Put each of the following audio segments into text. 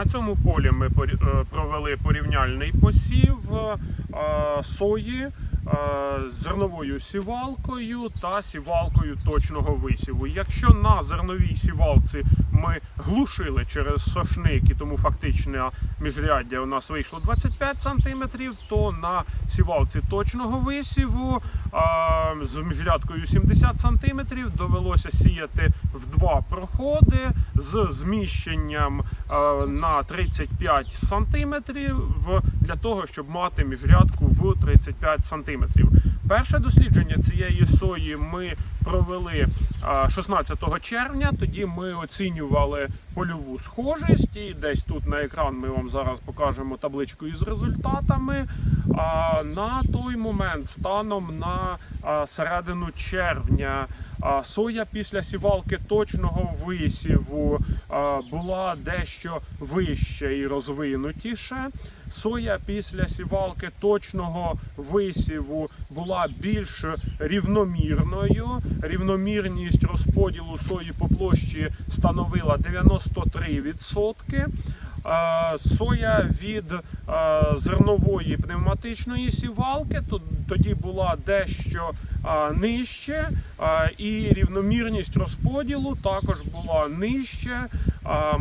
На цьому полі ми е, провели порівняльний посів е, сої е, з зерновою сівалкою та сівалкою точного висіву. Якщо на зерновій сівалці ми глушили через сошник, і тому фактично міжряддя у нас вийшло 25 см, то на сівалці точного висіву з міжрядкою 70 см довелося сіяти в два проходи з зміщенням на 35 см для того, щоб мати міжрядку в 35 см. Перше дослідження цієї сої ми провели е, 16 червня. Тоді ми оцінювали польову схожість, і десь тут на екран ми вам зараз покажемо табличку із результатами. А на той момент, станом на середину червня, соя після сівалки точного висіву була дещо вище і розвинутіше. Соя після сівалки точного висіву була більш рівномірною. Рівномірність розподілу сої по площі становила 93%. Е, Соя від зернової пневматичної сівалки тоді була дещо нижче, і рівномірність розподілу також була нижче.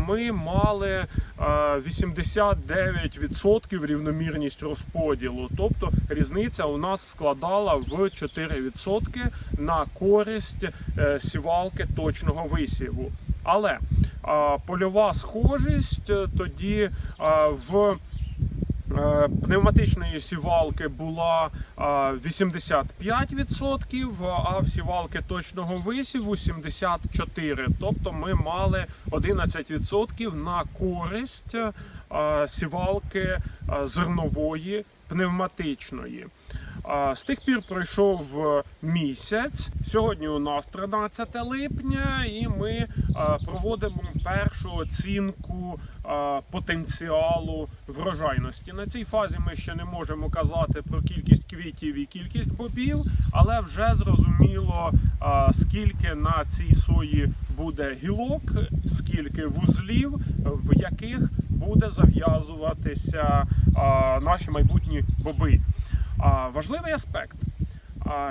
Ми мали е, 89% рівномірність розподілу, тобто різниця у нас складала в 4% на користь е, сівалки точного висіву. Але польова схожість е, тоді а, в е, пневматичної сівалки була а, 85%, а в сівалки точного висіву 74%. Тобто ми мали 11% на користь е, сівалки е, зернової пневматичної. З тих пір пройшов е, місяць. Сьогодні у нас 13 липня, і ми проводимо першу оцінку потенціалу врожайності. На цій фазі ми ще не можемо казати про кількість квітів і кількість бобів, але вже зрозуміло, скільки на цій сої буде гілок, скільки вузлів, в яких буде зав'язуватися наші майбутні боби. Важливий аспект.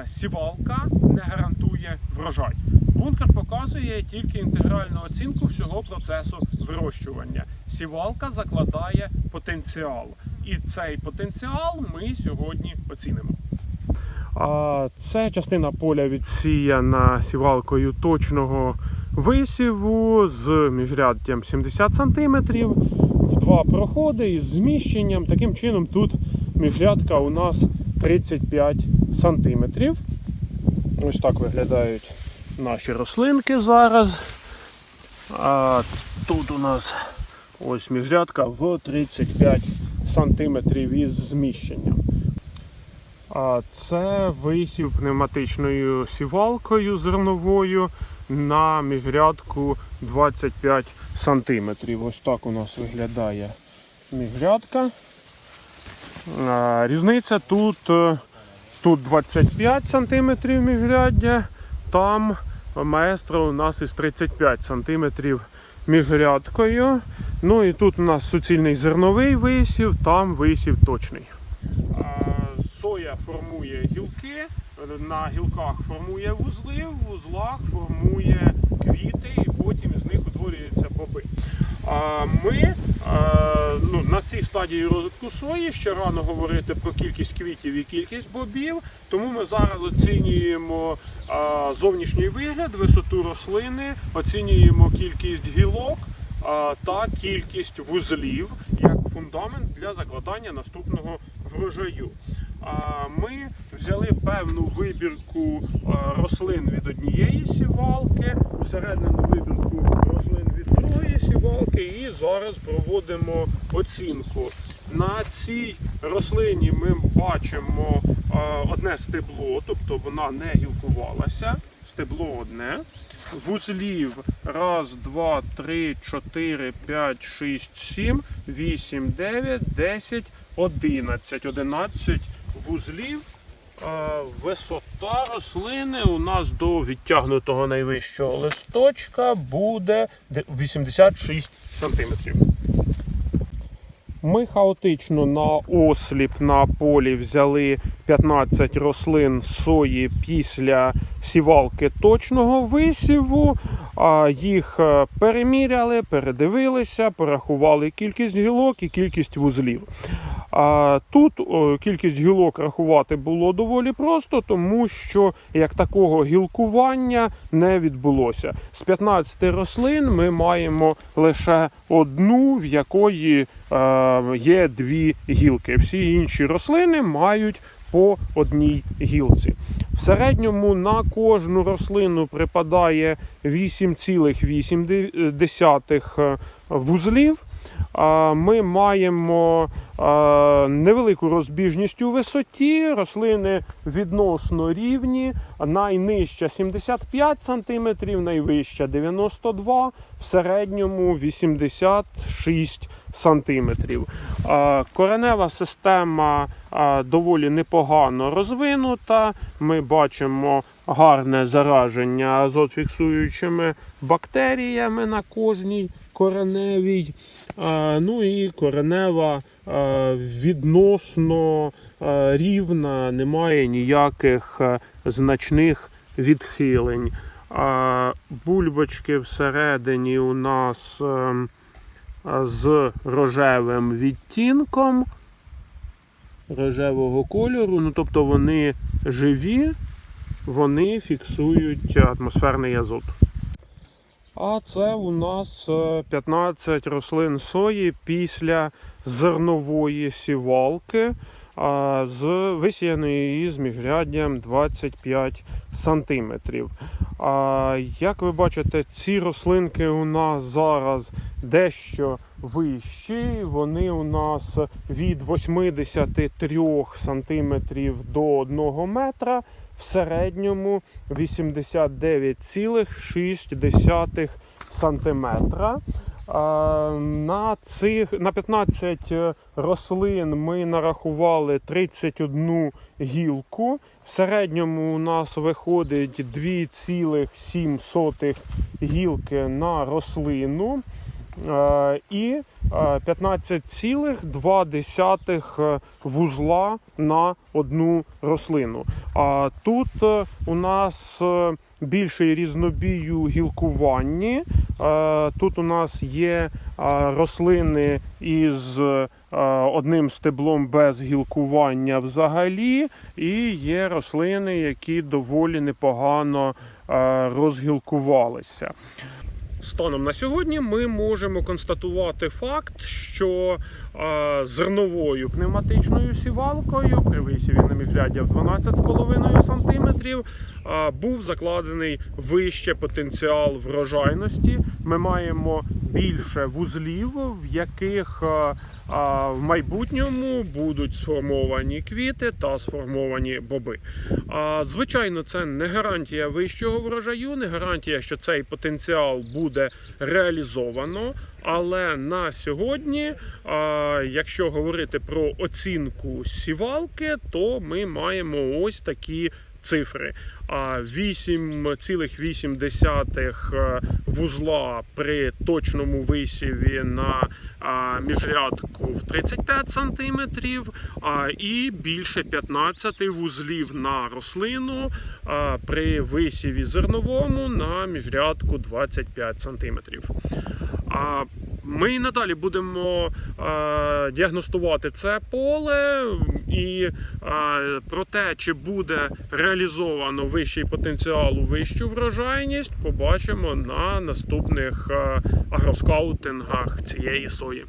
Сівалка не гарантує врожай. Бункер показує тільки інтегральну оцінку всього процесу вирощування. Сівалка закладає потенціал. І цей потенціал ми сьогодні оцінимо. Це частина поля відсіяна сівалкою точного висіву з міжряддям 70 см в два проходи із зміщенням. Таким чином тут міжрядка у нас 35 см. Ось так виглядають наші рослинки зараз. А тут у нас ось міжрядка в 35 см із зміщенням. А це висів пневматичною сівалкою зерновою на міжрядку 25 см. Ось так у нас виглядає міжрядка. Різниця тут, е, тут 25 см міжряддя, там маестро у нас із 35 см міжрядкою. Ну і тут у нас суцільний зерновий висів, там висів точний. Соя формує гілки, на гілках формує вузли, в вузлах формує квіти, і потім з них утворюються боби. Ми ну, на цій стадії розвитку сої ще рано говорити про кількість квітів і кількість бобів, тому ми зараз оцінюємо зовнішній вигляд, висоту рослини, оцінюємо кількість гілок та кількість вузлів як фундамент для закладання наступного врожаю. Ми взяли певну вибірку рослин від однієї сівалки, усереднену вибірку рослин від сівалки, і зараз проводимо оцінку. На цій рослині ми бачимо одне стебло, тобто вона не гілкувалася. Стебло одне. Вузлів раз, два, три, чотири, п'ять, шість, сім, вісім, дев'ять, десять, одинадцять. Одинадцять вузлів. Висота рослини у нас до відтягнутого найвищого листочка буде 86 см. Ми хаотично на осліп на полі взяли 15 рослин сої після сівалки точного висіву. Їх е, переміряли, передивилися, порахували кількість гілок і кількість вузлів. А тут кількість гілок рахувати було доволі просто, тому що як такого гілкування не відбулося. З 15 рослин ми маємо лише одну, в якої е, є дві гілки. Всі інші рослини мають по одній гілці. В середньому на кожну рослину припадає 8,8 вузлів. Ми маємо невелику розбіжність у висоті. Рослини відносно рівні. Найнижча 75 см, найвища 92 в середньому 86 сантиметрів. Коренева система доволі непогано розвинута. Ми бачимо гарне зараження азотфіксуючими бактеріями на кожній кореневій. Ну і коренева відносно рівна, немає ніяких значних відхилень. Бульбочки всередині у нас ем, з рожевим відтінком рожевого кольору. Ну, тобто вони живі, вони фіксують атмосферний азот. А це у нас е, 15 рослин сої після зернової сівалки з висіяної з міжряддям 25 сантиметрів. А, Як ви бачите, ці рослинки у нас зараз дещо вищі. Вони у нас від 83 сантиметрів до 1 метра. В середньому 89,6 сантиметра. На цих на 15 рослин ми нарахували 31 гілку. В середньому у нас виходить 2,7 гілки на рослину. Е, І е, 15,2 вузла на одну рослину. А тут е, у нас е, більший різнобій у гілкуванні. Е, Тут у нас є е, рослини із е, одним стеблом без гілкування взагалі, і є рослини, які доволі непогано е, розгілкувалися. Станом на сьогодні ми можемо констатувати факт, що зерновою пневматичною сівалкою при висіві на міжряддя в 12,5 см був закладений вище потенціал врожайності. Ми маємо більше вузлів, в яких е, а в майбутньому будуть сформовані квіти та сформовані боби. Звичайно, це не гарантія вищого врожаю, не гарантія, що цей потенціал буде реалізовано. Але на сьогодні, а, якщо говорити про оцінку сівалки, то ми маємо ось такі. Цифри А 8,8 вузла при точному висіві на міжрядку в 35 см і більше 15 вузлів на рослину при висіві зерновому на міжрядку 25 см. Ми і надалі будемо е, діагностувати це поле і про те, чи буде реалізовано вищий потенціал у вищу врожайність, побачимо на наступних агроскаутингах цієї сої.